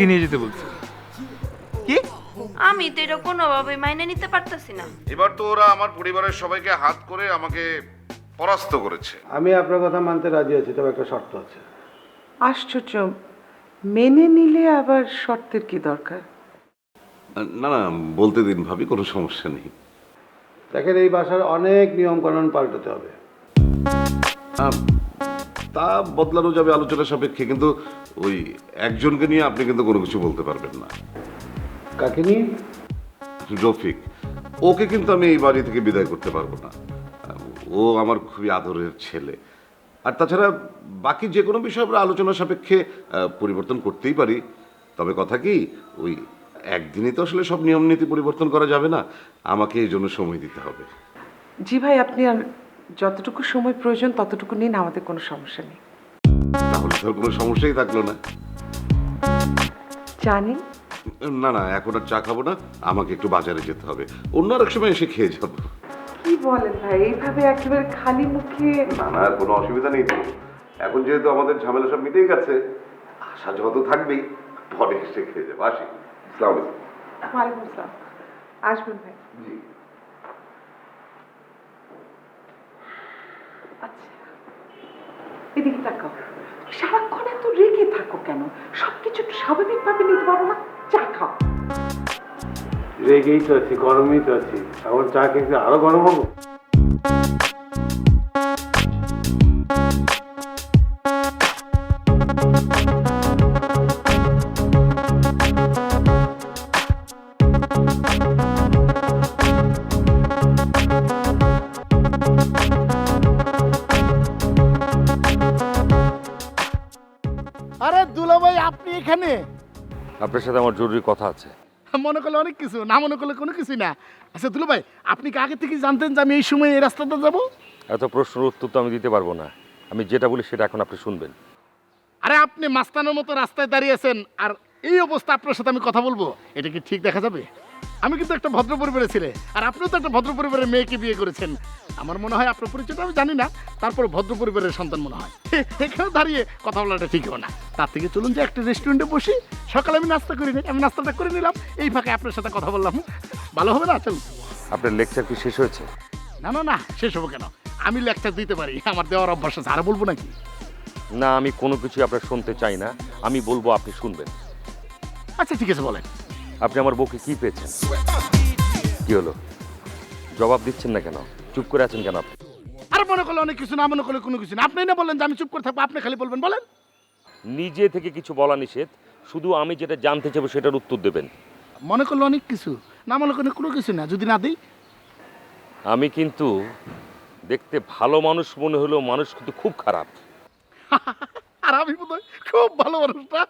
তিথিকে নিয়ে যেতে বলছে। কি? আমি তো এটা কোনোভাবে মাইনে নিতে পারতাছি না। এবার তো ওরা আমার পরিবারের সবাইকে হাত করে আমাকে পরাস্ত করেছে। আমি আপনার কথা মানতে রাজি আছি তবে একটা শর্ত আছে। আশ্চর্য। মেনে নিলে আবার শর্তের কি দরকার? না না বলতে দিন ভাবি কোনো সমস্যা নেই। দেখেন এই বাসার অনেক নিয়মকানুন পাল্টাতে হবে। তা বদলানো যাবে আলোচনা সাপেক্ষে কিন্তু ওই একজনকে নিয়ে আপনি কিন্তু কোনো কিছু বলতে পারবেন না। কাকে নিয়ে? রফিক। ওকে কিন্তু আমি এই বাড়ি থেকে বিদায় করতে পারব না। ও আমার খুবই আদরের ছেলে। আর তাছাড়া বাকি যে কোনো বিষয় আমরা আলোচনা সাপেক্ষে পরিবর্তন করতেই পারি। তবে কথা কি ওই একদিনই তো আসলে সব নিয়ম নীতি পরিবর্তন করা যাবে না। আমাকে এই জন্য সময় দিতে হবে। জি ভাই আপনি আর যতটুকু সময় প্রয়োজন ততটুকু নিন আমাদের কোনো সমস্যা নেই। তাহলে তো কোনো সমস্যাই থাকল না। জানেন না না এখন আর চা খাব না আমাকে একটু বাজারে যেতে হবে। অন্য আর এক সময় এসে খেয়ে যাব। কি বলেন ভাই এইভাবে একেবারে খালি মুখে না না আর কোনো অসুবিধা নেই তো। এখন যেহেতু আমাদের ঝামেলা সব মিটেই গেছে আসা যাওয়া তো থাকবেই পরে এসে খেয়ে যাব। আসি। ইসলাম ওয়ালাইকুম আসসালাম। আসবেন ভাই। জি। আচ্ছা। এদিকে তাকাও। সারাক্ষণ এত রেগে থাকো কেন? সবকিছু একটু স্বাভাবিকভাবে নিতে পারো না? চা খাও। রেগেই তো আছি, গরমেই তো আছি। এখন চা খেয়ে আরও গরম হব? আপনার সাথে আমার জরুরি কথা আছে। মনে করলে অনেক কিছু না মনে করলে কোনো কিছুই না। আচ্ছা দুলাভাই আপনি কি আগে থেকে জানতেন যে আমি এই সময় এই রাস্তাটা যাব? এত প্রশ্নের উত্তর তো আমি দিতে পারব না। আমি যেটা বলি সেটা এখন আপনি শুনবেন। আরে আপনি মাস্তানের মতো রাস্তায় দাঁড়িয়ে আছেন আর এই অবস্থা আপনার সাথে আমি কথা বলব? এটা কি ঠিক দেখা যাবে? আমি কিন্তু একটা ভদ্র পরিবারের ছেলে আর আপনিও তো একটা ভদ্র পরিবারের মেয়েকে বিয়ে করেছেন। আমার মনে হয় আপনার পরিচয়টা আমি জানি না তারপর ভদ্র পরিবারের সন্তান মনে হয়। এখানে দাঁড়িয়ে কথা বলাটা ঠিক হবে না। তার থেকে চলুন যে একটা রেস্টুরেন্টে বসি সকালে আমি নাস্তা করি নি আমি নাস্তাটা করে নিলাম এই ফাঁকে আপনার সাথে কথা বললাম। ভালো হবে না? চলুন। আপনার লেকচার কি শেষ হয়েছে? না না না শেষ হব কেন? আমি লেকচার দিতে পারি আমার দেওয়ার অভ্যাস আছে আর বলব নাকি? না আমি কোনো কিছু আপনার শুনতে চাই না আমি বলব আপনি শুনবেন। আচ্ছা ঠিক আছে বলেন। আপনি আমার বউকে কি পেয়েছেন? কি হলো? জবাব দিচ্ছেন না কেন? চুপ করে আছেন কেন আপনি? আর মনে করলে অনেক কিছু না মনে করলে কোনো কিছু না। আপনি না বললেন যে আমি চুপ করে থাকব আপনি খালি বলবেন বলেন। নিজে থেকে কিছু বলা নিষেধ। শুধু আমি যেটা জানতে চাইব সেটার উত্তর দেবেন। মনে করলে অনেক কিছু না মনে করলে কোনো কিছু না যদি না দিই। আমি কিন্তু দেখতে ভালো মানুষ মনে হলেও মানুষ কিন্তু খুব খারাপ। আর আমি বোধ খুব ভালো মানুষ না।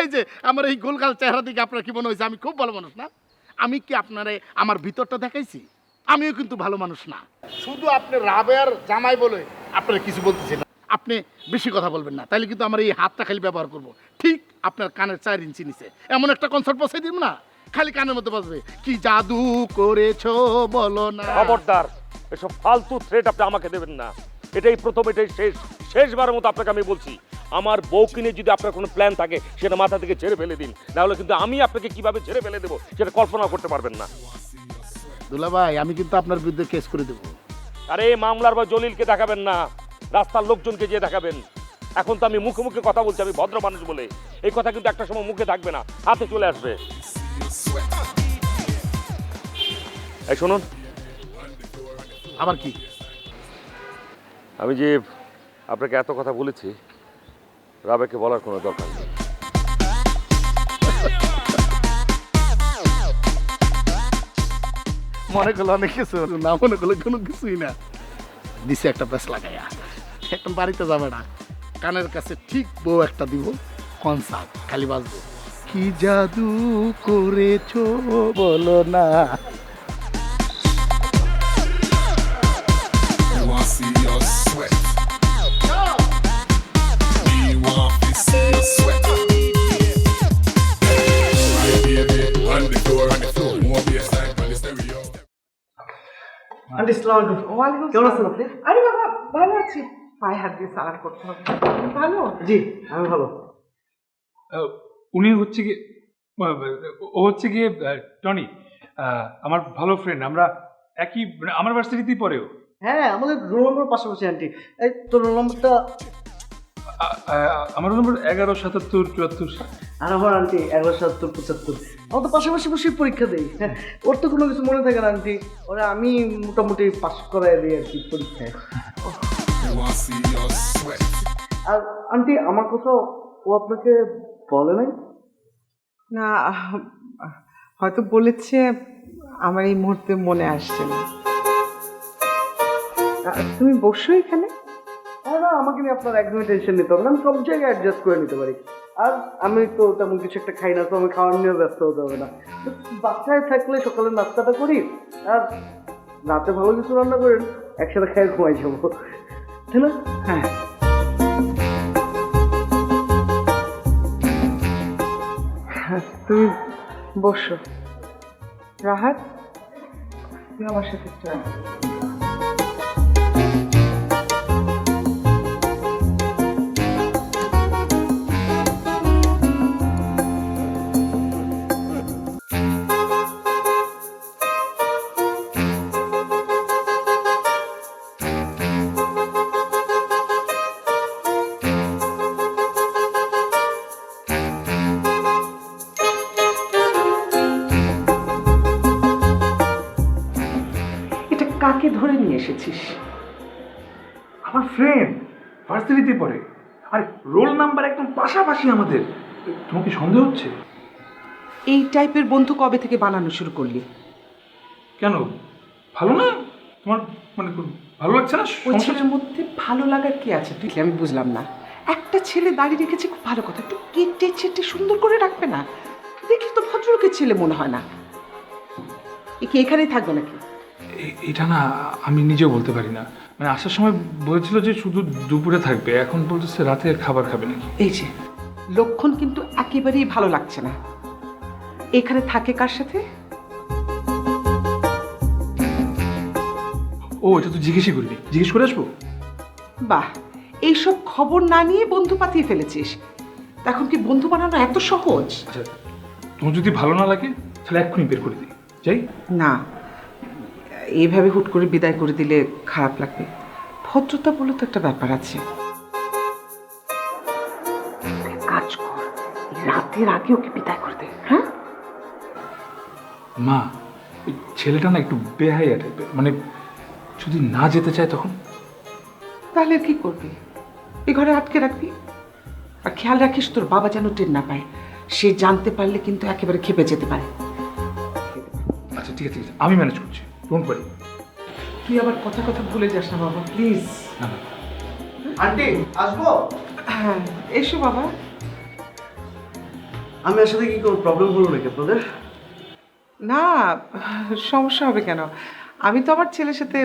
এই যে আমার এই গোলগাল চেহারা দিকে আপনার কি মনে হয়েছে? আমি খুব ভালো মানুষ না? আমি কি আপনারে আমার ভিতরটা দেখাইছি? আমিও কিন্তু ভালো মানুষ না। শুধু আপনি রাবের জামাই বলে আপনার কিছু বলতেছি না। আপনি বেশি কথা বলবেন না। তাহলে কিন্তু আমার এই হাতটা খালি ব্যবহার করব। ঠিক আপনার কানের চার ইঞ্চি নিচে। এমন একটা কনসার্ট বসাই দিব না। খালি কানের মধ্যে বাজবে কি জাদু করেছ বলো না। খবরদার, এসব ফালতু থ্রেট আপনি আমাকে দেবেন না। এটাই প্রথম, এটাই শেষ। শেষবারের মতো আপনাকে আমি বলছি আমার বউকে নিয়ে যদি আপনার কোনো প্ল্যান থাকে সেটা মাথা থেকে ছেড়ে ফেলে দিন। নাহলে কিন্তু আমি আপনাকে কীভাবে ছেড়ে ফেলে দেবো সেটা কল্পনা করতে পারবেন না। দুলা ভাই আমি কিন্তু আপনার বিরুদ্ধে কেস করে দেবো। আরে মামলার বা জলিলকে দেখাবেন না রাস্তার লোকজনকে গিয়ে দেখাবেন। এখন তো আমি মুখে মুখে কথা বলছি আমি ভদ্র মানুষ বলে। এই কথা কিন্তু একটা সময় মুখে থাকবে না হাতে চলে আসবে। এই শুনুন। আবার কি? আমি যে আপনাকে এত কথা বলেছি রাবেকে বলার কোনো দরকার নেই। মনে করলে অনেক কিছু, না মনে করলে কোনো কিছুই না। দিছে একটা প্যাস লাগাইয়া এখন বাড়িতে যাবে না। কানের কাছে ঠিক বউ একটা দিব, কনসার্ট, খালি বাজবো। কি জাদু করেছ বলো না। আন্টি ওয়ালাইকুম কেমন আছেন আপনি? আরে বাবা ভালো আছি। পায়ে হাত দিয়ে সালাম করতে হবে। ভালো? জি আমি ভালো। উনি হচ্ছে ও হচ্ছে গিয়ে টনি আমার ভালো ফ্রেন্ড আমরা একই মানে আমার ভার্সিটিতেই পড়েও হ্যাঁ আমাদের রোল নম্বর পাশাপাশি আন্টি এই তোর রোল নম্বরটা আমার নম্বর এগারো সাতাত্তর চুয়াত্তর। আর আমার আন্টি এগারো সাতাত্তর পঁচাত্তর। আমরা তো পাশাপাশি বসে পরীক্ষা দিই। হ্যাঁ ওর তো কোনো কিছু মনে থাকে না আন্টি। ওরা আমি মোটামুটি পাস করাই দিই আর কি পরীক্ষায়. আর আন্টি আমার কোথাও ও আপনাকে বলে নাই? না হয়তো বলেছে আমার এই মুহূর্তে মনে আসছে না। তুমি বসো এখানে। না আমাকে নিয়ে আপনার একদমই টেনশন নিতে হবে না। আমি সব জায়গায় অ্যাডজাস্ট করে নিতে পারি। আর আমি তো তেমন কিছু একটা খাই না তো আমি খাওয়ার নিয়েও ব্যস্ত হতে হবে না। বাসায় থাকলে সকালে নাস্তাটা করি আর রাতে ভালো কিছু রান্না করেন একসাথে খেয়ে ঘুমাই যাব। তাই না? হ্যাঁ। হ্যাঁ, তুমি বসো। রাহাত তুমি আমার সাথে চল। এসেছিস। আমার ফ্রেন্ড ভার্সিটিতে পড়ে। আর রোল নাম্বার একদম পাশাপাশি আমাদের। তোমার কি সন্দেহ হচ্ছে? এই টাইপের বন্ধু কবে থেকে বানানো শুরু করলি? কেন? ভালো না? তোমার মানে ভালো লাগছে না? ওই ছেলের মধ্যে ভালো লাগার কি আছে? তুই আমি বুঝলাম না। একটা ছেলে দাঁড়িয়ে রেখেছে খুব ভালো কথা। একটু কেটে চেটে সুন্দর করে রাখবে না। দেখি তো ভদ্রলোকের ছেলে মনে হয় না। এ কি এখানেই থাকবে নাকি? এটা না আমি নিজেও বলতে পারি না। মানে আসার সময় বলেছিল যে শুধু দুপুরে থাকবে এখন বলতেছে রাতের খাবার খাবে নাকি। এই যে লক্ষণ কিন্তু একেবারেই ভালো লাগছে না। এখানে থাকে কার সাথে? ও এটা তো জিজ্ঞেসই করিনি। জিজ্ঞেস করে আসব? বাহ এইসব খবর না নিয়ে বন্ধু পাতিয়ে ফেলেছিস। এখন কি বন্ধু বানানো এত সহজ? আচ্ছা তোমার যদি ভালো না লাগে তাহলে এক্ষুনি বের করে দিই। যাই? না এইভাবে হুট করে বিদায় করে দিলে খারাপ লাগবে। ভদ্রতা বলে তো একটা ব্যাপার আছে। কাজ কর রাতের আগে ওকে বিদায় করে দে হ্যাঁ? মা ওই ছেলেটা না একটু বেহাইয়া টাইপের মানে যদি না যেতে চায় তখন? তাহলে কি করবি? এই ঘরে আটকে রাখবি? আর খেয়াল রাখিস তোর বাবা যেন টের না পায়। সে জানতে পারলে কিন্তু একেবারে খেপে যেতে পারে। আচ্ছা ঠিক আছে ঠিক আছে আমি ম্যানেজ করছি। ডোন্ট ওয়ারি তুই আবার কথা কথা ভুলে যাস না বাবা প্লিজ। আন্টি আসব? হ্যাঁ এসো বাবা। আমি আসলে কি কোনো প্রবলেম হলো নাকি আপনাদের? না সমস্যা হবে কেন? আমি তো আমার ছেলের সাথে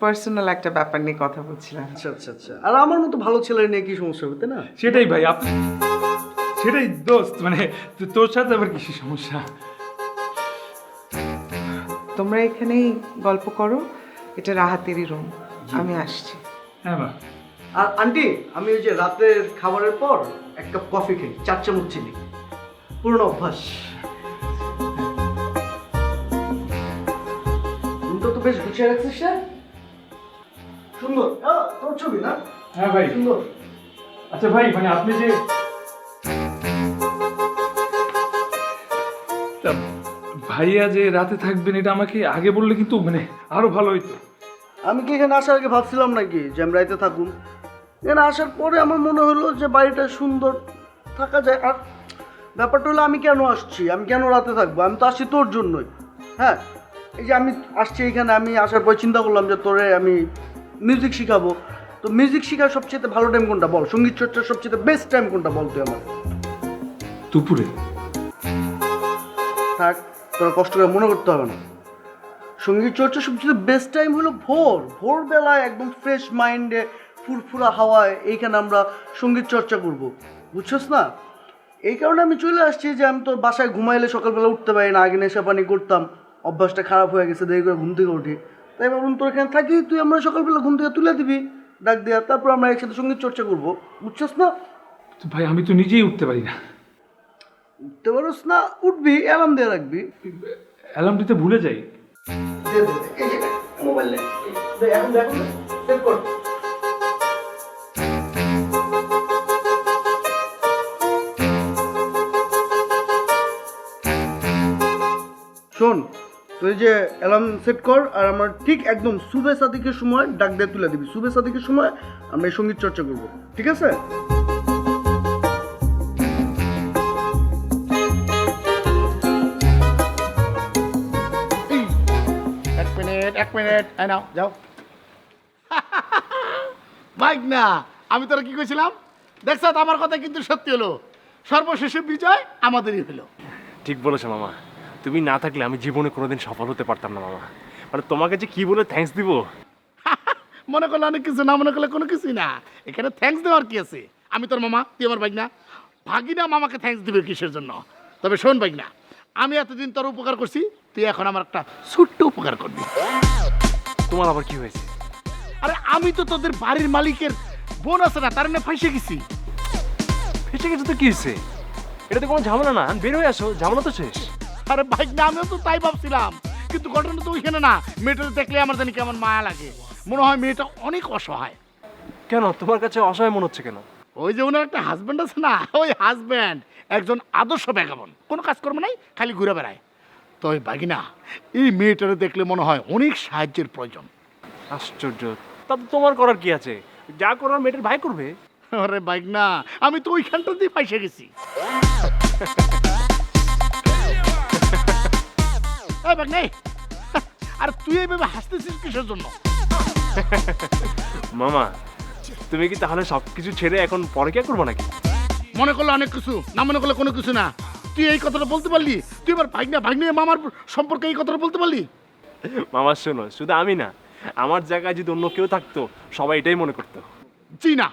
পার্সোনাল একটা ব্যাপার নিয়ে কথা বলছিলাম। আচ্ছা আচ্ছা আচ্ছা। আর আমার মতো ভালো ছেলে নিয়ে কি সমস্যা হতে না? সেটাই ভাই আপ সেটাই দোস্ত মানে তোর সাথে আবার কিসের সমস্যা? তোমরা এখানেই গল্প করো। এটা রাহাতেরই রুম আমি আসছি। হ্যাঁ মা। আর আন্টি আমি ওই যে রাতের খাবারের পর এক কাপ কফি খাই চার চামচ চিনি। পুরনো অভ্যাস। তুমি তো তো বেশ গুছিয়ে রাখছিস না সুন্দর। তোর ছবি না? হ্যাঁ ভাই। সুন্দর। আচ্ছা ভাই মানে আপনি যে ভাইয়া যে রাতে থাকবেন এটা আমাকে আগে বললে কিন্তু মানে আরও ভালো হইতো। আমি কি এখানে আসার আগে ভাবছিলাম নাকি যে আমি রাইতে থাকুন এখানে আসার পরে আমার মনে হলো যে বাড়িটা সুন্দর থাকা যায়। আর ব্যাপারটা হলো আমি কেন আসছি? আমি কেন রাতে থাকব? আমি তো আসছি তোর জন্যই। হ্যাঁ? এই যে আমি আসছি এখানে আমি আসার পরে চিন্তা করলাম যে তোরে আমি মিউজিক শিখাবো। তো মিউজিক শেখার সবচেয়ে ভালো টাইম কোনটা বল? সংগীত চর্চার সবচেয়ে বেস্ট টাইম কোনটা বল তুই আমার দুপুরে। থাক। তোর কষ্ট করে মনে করতে হবে না। সংগীত চর্চা সবচেয়ে বেস্ট টাইম হলো ভোর। ভোরবেলায় একদম ফ্রেশ মাইন্ডে ফুরফুরা হাওয়ায় এইখানে আমরা সংগীত চর্চা করব। বুঝছস না? এই কারণে আমি চলে আসছি যে আমি তোর বাসায় ঘুমাইলে সকালবেলা উঠতে পারি না, আগে নেশা পানি করতাম, অভ্যাসটা খারাপ হয়ে গেছে, দেরি করে ঘুম থেকে উঠি। তাই ভাবলাম তোর এখানে থাকি, তুই আমরা সকালবেলা ঘুম থেকে তুলে দিবি, ডাক দেওয়া তারপর আমরা একসাথে সংগীত চর্চা করব। বুঝছস না? ভাই, আমি তো নিজেই উঠতে পারি না। উঠতে পারোস না উঠবি অ্যালার্ম দিয়ে রাখবি। অ্যালার্ম দিতে ভুলে যাই। মোবাইল এখন দেখো সেভ কর। শোন তুই যে অ্যালার্ম সেট কর আর আমার ঠিক একদম সুবে সাদিকের সময় ডাক দিয়ে তুলে দিবি। সুবে সাদিকের সময় আমরা এই সংগীত চর্চা করব। ঠিক আছে? মিনিট এক মিনিট এই নাও। যাও। বাইক না আমি তোরা কি কইছিলাম? দেখছ আমার কথা কিন্তু সত্যি হলো। সর্বশেষে বিজয় আমাদেরই হলো। ঠিক বলেছ মামা। তুমি না থাকলে আমি জীবনে কোনোদিন সফল হতে পারতাম না মামা। মানে তোমাকে যে কি বলে থ্যাঙ্কস দিব? মনে করলে অনেক কিছু না মনে করলে কোনো কিছুই না। এখানে থ্যাঙ্কস দেওয়ার কি আছে? আমি তোর মামা তুই আমার ভাগনা। ভাগিনা মামাকে থ্যাঙ্কস দিবে কিসের জন্য? তবে শোন ভাগনা আমি এতদিন তোর উপকার করছি তুই এখন আমার একটা ছোট্ট উপকার করবি। তোমার আবার কি হয়েছে? আরে আমি তো তোদের বাড়ির মালিকের বোন আছে না তার না ফাইসে গেছি। ফেসে গেছে তো কি হয়েছে? এটা তো কোনো ঝামেলা না বের হয়ে আসো ঝামেলা তো শেষ। আরে বাইক না আমিও তো তাই ভাবছিলাম। কিন্তু ঘটনা তো ওইখানে না মেয়েটা দেখলে আমার জানি কেমন মায়া লাগে। মনে হয় মেয়েটা অনেক অসহায়। কেন? তোমার কাছে অসহায় মনে হচ্ছে কেন? ওই যে ওনার একটা হাজব্যান্ড আছে না ওই হাজব্যান্ড একজন আদর্শ ব্যাগাবন কোনো কাজ করব নাই খালি ঘুরে বেড়ায়। তো ওই বাগিনা এই মেয়েটারে দেখলে মনে হয় অনেক সাহায্যের প্রয়োজন। আশ্চর্য। তা তোমার করার কি আছে? যা করার মেয়েটার ভাই করবে। আরে বাইক না আমি তো ওইখানটা দিয়ে ফাইসে গেছি। আর তুই এইভাবে হাসতেছিস কিসের জন্য? মামা তুমি কি তাহলে সব কিছু ছেড়ে এখন পরে কে করব নাকি? মনে করল অনেক কিছু না মনে করলে কোনো কিছু না। তুই এই কথাটা বলতে পারলি? তুই এবার ভাগনা ভাগ্নে মামার সম্পর্কে এই কথাটা বলতে পারলি? মামা শোনো শুধু আমি না আমার জায়গায় যদি অন্য কেউ থাকতো সবাই এটাই মনে করতো। জি না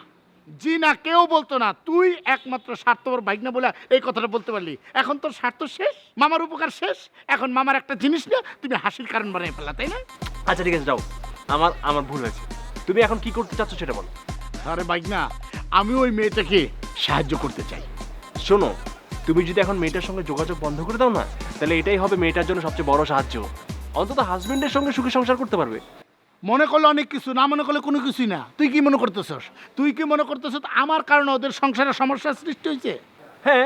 জি না কেউ বলতো না তুই একমাত্র স্বার্থপর ভাগনা বলে এই কথাটা বলতে পারলি। এখন তোর স্বার্থ শেষ মামার উপকার শেষ এখন মামার একটা জিনিস না তুমি হাসির কারণ বানিয়ে ফেলা তাই না? আচ্ছা ঠিক আছে যাও। আমার আমার ভুল হয়েছে। তুমি এখন কি করতে চাচ্ছ সেটা বলো। আরে ভাগনা আমি ওই মেয়েটাকে সাহায্য করতে চাই। শোনো তুমি যদি এখন মেয়েটার সঙ্গে যোগাযোগ বন্ধ করে দাও না তাহলে এটাই হবে মেয়েটার জন্য সবচেয়ে বড় সাহায্য। অন্তত হাজবেন্ডের সঙ্গে সুখী সংসার করতে পারবে। মনে করলে অনেক কিছু না মনে করলে কোনো কিছুই না। তুই কি মনে করতেছস? তুই কি মনে করতেছস? আমার কারণে ওদের সংসারে সমস্যার সৃষ্টি হয়েছে? হ্যাঁ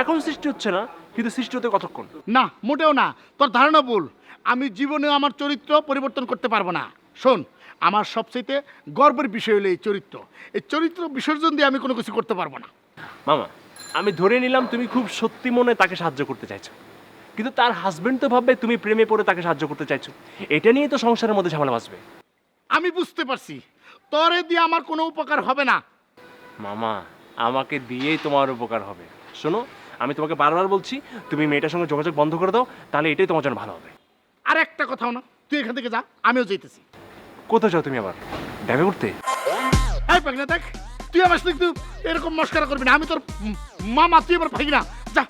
এখন সৃষ্টি হচ্ছে না কিন্তু সৃষ্টি হতে কতক্ষণ? না মোটেও না। তোর ধারণা ভুল। আমি জীবনে আমার চরিত্র পরিবর্তন করতে পারব না। শোন আমার সবচেয়ে গর্বের বিষয় হলো এই চরিত্র। এই চরিত্র বিসর্জন দিয়ে আমি কোনো কিছু করতে পারব না। মামা আমি ধরে নিলাম তুমি খুব সত্যি মনে তাকে সাহায্য করতে চাইছো। কিন্তু তার হাজবেন্ড তো ভাববে তুমি প্রেমে পড়ে তাকে সাহায্য করতে চাইছো। এটা নিয়ে তো সংসারের মধ্যে ঝামেলা বাঁচবে। আমি বুঝতে পারছি। তরে দিয়ে আমার কোনো উপকার হবে না। মামা আমাকে দিয়েই তোমার উপকার হবে। শোনো আমি তোমাকে বারবার বলছি তুমি মেয়েটার সঙ্গে যোগাযোগ বন্ধ করে দাও তাহলে এটাই তোমার জন্য ভালো হবে। আর একটা কথাও না তুই এখান থেকে যা আমিও যেতেছি কোথায় যাও তুমি আবার? দেখা করতে দেখ তুই আমার সাথে এরকম মস্কারা করবি না, আমি তোর মামা, তুই আমার ভাই না যা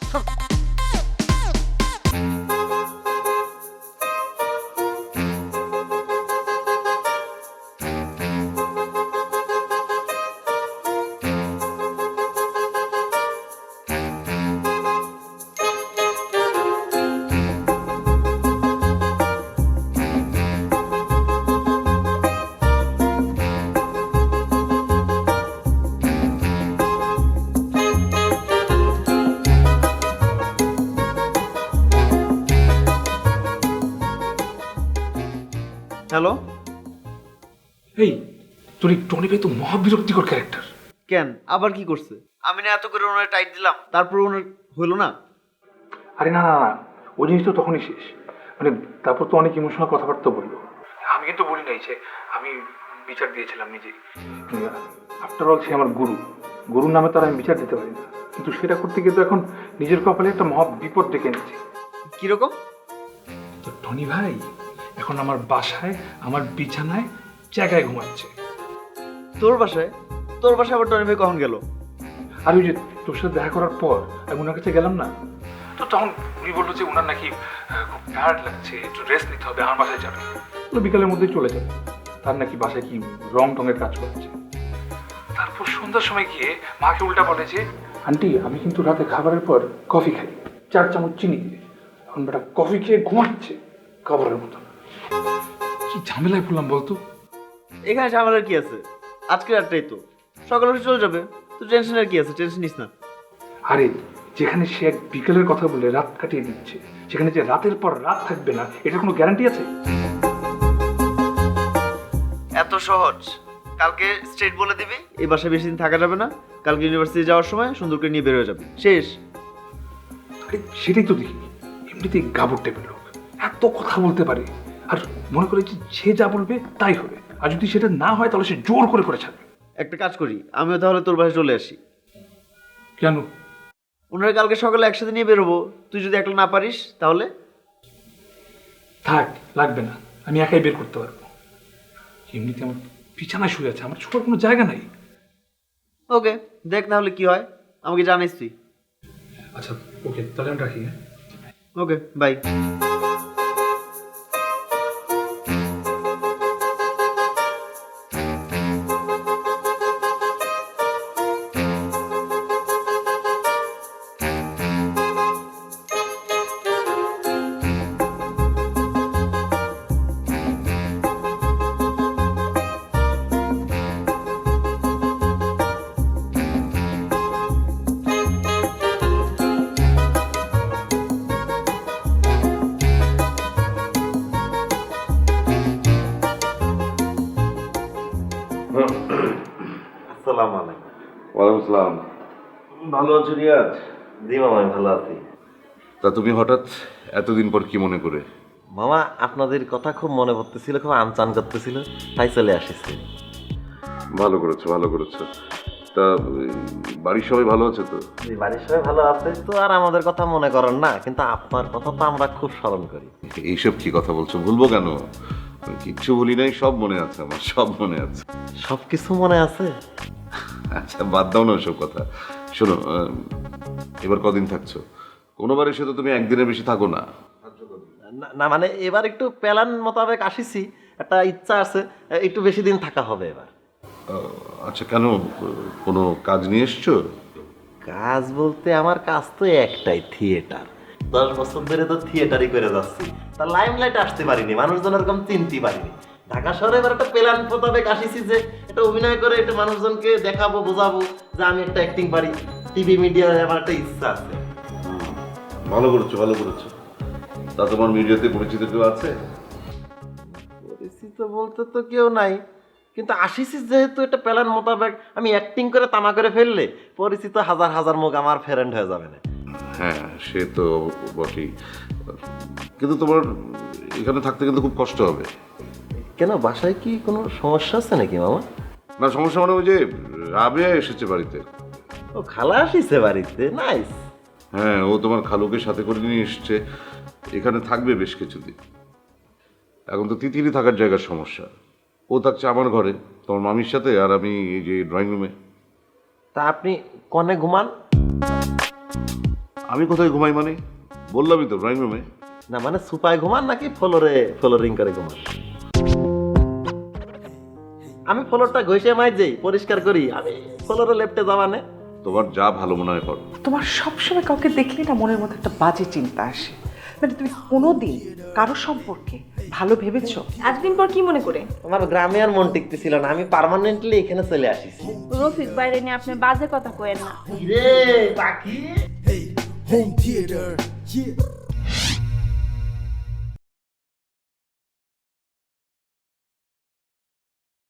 তোর এই টনি ভাই তো মহাবিরক্তিকর ক্যারেক্টার কেন? আবার কি করছে? আমি না এত করে ওনার টাইট দিলাম তারপর ওনার হলো না? আরে না না না ওই জিনিস তো তখনই শেষ। মানে তারপর তো অনেক ইমোশনাল কথাবার্তা বলল। আমি কিন্তু বলি নাই যে আমি বিচার দিয়েছিলাম নিজে আফটার অল সে আমার গুরু। গুরুর নামে তার আমি বিচার দিতে পারি না। কিন্তু সেটা করতে গিয়ে তো এখন নিজের কপালে একটা মহা বিপদ ডেকে এনেছি। কীরকম? তো টনি ভাই এখন আমার বাসায় আমার বিছানায় জায়গায় ঘুমাচ্ছে। তোর বাসায়? তোর বাসায় আবার টনি ভাই কখন গেল? আর ওই যে তোর সাথে দেখা করার পর আমি ওনার কাছে গেলাম না তো তখন উনি বলল যে ওনার নাকি খুব টায়ার্ড লাগছে একটু রেস্ট নিতে হবে আমার বাসায় যাবে। তো বিকালের মধ্যেই চলে যাবে তার নাকি বাসায় কি রং টঙের কাজ করছে। তারপর সন্ধ্যার সময় গিয়ে মাকে উল্টা বলে যে আন্টি আমি কিন্তু রাতে খাবারের পর কফি খাই চার চামচ চিনি দিয়ে। এখন বেটা কফি খেয়ে ঘুমাচ্ছে খাবারের মতো। কি ঝামেলায় পড়লাম বলতো? এখানে ঝামেলার কি আছে? আজকে রাতটাই তো। সকালে উঠে চলে যাবে। তো টেনশনের কি আছে? টেনশন নিস না। আরে যেখানে সে এক বিকেলের কথা বলে রাত কাটিয়ে দিচ্ছে সেখানে যে রাতের পর রাত থাকবে না এটা কোনো গ্যারান্টি আছে? এত সহজ। কালকে স্ট্রেট বলে দিবি? এই বাসায় বেশি দিন থাকা যাবে না। কালকে ইউনিভার্সিটি যাওয়ার সময় সুন্দরকে নিয়ে বের হয়ে যাবে। শেষ। আরে সেটাই তো দেখি। এমনিতেই গাবর টাইপের লোক। এত কথা বলতে পারে। আর মনে করে যে সে যা বলবে তাই হবে। আর যদি সেটা না হয় তাহলে সে জোর করে করে ছাড়বে। একটা কাজ করি আমিও তাহলে তোর বাসায় চলে আসি। কেন? ওনারা কালকে সকালে একসাথে নিয়ে বেরোবো। তুই যদি একলা না পারিস তাহলে? থাক লাগবে না। আমি একাই বের করতে পারব। এমনিতে আমার বিছানায় শুয়ে আছে আমার ছোটার কোনো জায়গা নাই। ওকে দেখ তাহলে কি হয়। আমাকে জানিস তুই। আচ্ছা ওকে তাহলে আমি রাখি হ্যাঁ? Okay bye. ভালো আছো রিয়াজ? জি মামা ভালো আছি। তা তুমি হঠাৎ এতদিন পর কি মনে করে? মামা আপনাদের কথা খুব মনে পড়তেছিল খুব আনচান করতেছিল। তাই চলে আসিছি। ভালো করেছ ভালো করেছ। তা বাড়ির সবাই ভালো আছে তো? বাড়ির সবাই ভালো আছে তো আর আমাদের কথা মনে করেন না কিন্তু আপনার কথা তো আমরা খুব স্মরণ করি। এইসব কি কথা বলছো? ভুলবো কেন? কিচ্ছু বলি নাই সব মনে আছে আমার সব মনে আছে। সব কিছু মনে আছে? আচ্ছা বাদ দাও না ওসব কথা। শোনো এবার কদিন থাকছো? কোনোবার এসে তো তুমি একদিনের বেশি থাকো না। না- মানে এবার একটু প্ল্যান মোতাবেক আসিছি একটা ইচ্ছা আছে একটু বেশি দিন থাকা হবে এবার। আচ্ছা কেন? কোনো কাজ নিয়ে এসছো? কাজ বলতে আমার কাজ তো একটাই থিয়েটার। দশ বছর ধরে তো থিয়েটারই করে যাচ্ছি। তা লাইমলাইট আসতে পারিনি মানুষজন এরকম চিনতে পারিনি। ঢাকা শহরে এবার একটা প্ল্যান মোতাবেক আসিছি যে একটা অভিনয় করে একটু মানুষজনকে দেখাবো বোঝাবো যে আমি একটা অ্যাক্টিং পারি। টিভি মিডিয়ায় আমার একটা ইচ্ছা আছে। ভালো করেছ ভালো করেছ। তা তোমার মিডিয়াতে পরিচিত কেউ আছে? পরিচিত বলতে তো কেউ নাই। কিন্তু আসিছি যেহেতু এটা প্ল্যান মোতাবেক আমি অ্যাক্টিং করে তামা করে ফেললে পরিচিত হাজার হাজার মুখ আমার ফ্রেন্ড হয়ে যাবে না। হ্যাঁ সে তো বটেই। কিন্তু তোমার এখানে থাকতে কিন্তু খুব কষ্ট হবে। কেন বাসায় কি কোনো সমস্যা আছে নাকি মামা? না সমস্যা মানে ওই যে রাবেয়া এসেছে বাড়িতে। ও খালা আসিছে বাড়িতে? নাইস হ্যাঁ ও তোমার খালুকে সাথে করে নিয়ে এসছে। এখানে থাকবে বেশ কিছুদিন। এখন তো তিতিরি থাকার জায়গার সমস্যা। ও থাকছে আমার ঘরে তোমার মামির সাথে আর আমি এই যে ড্রয়িং রুমে তা আপনি কনে ঘুমান? আমি কোথায় ঘুমাই মানে? বললামই তো ড্রয়িং রুমে না মানে সুপায় ঘুমান নাকি ফ্লোরে ফ্লোরিং করে ঘুমান? আমি ফ্লোরটা ঘষে মাই যাই পরিষ্কার করি। আমি ফ্লোরে লেফটে যাবানে তোমার যা ভালো মনে হয় করো। তোমার সবসময় কাউকে দেখলে না মনের মধ্যে একটা বাজে চিন্তা আসে। মানে তুমি কোনোদিন কারও সম্পর্কে ভালো ভেবেছো? এতদিন পর কি মনে করে? আমার গ্রামে আর মন টিকতেছিল না আমি পার্মানেন্টলি এখানে চলে আসিছি। রফিক বাইরে নিয়ে আপনি বাজে কথা কয়েন না। রে Home theater, yeah.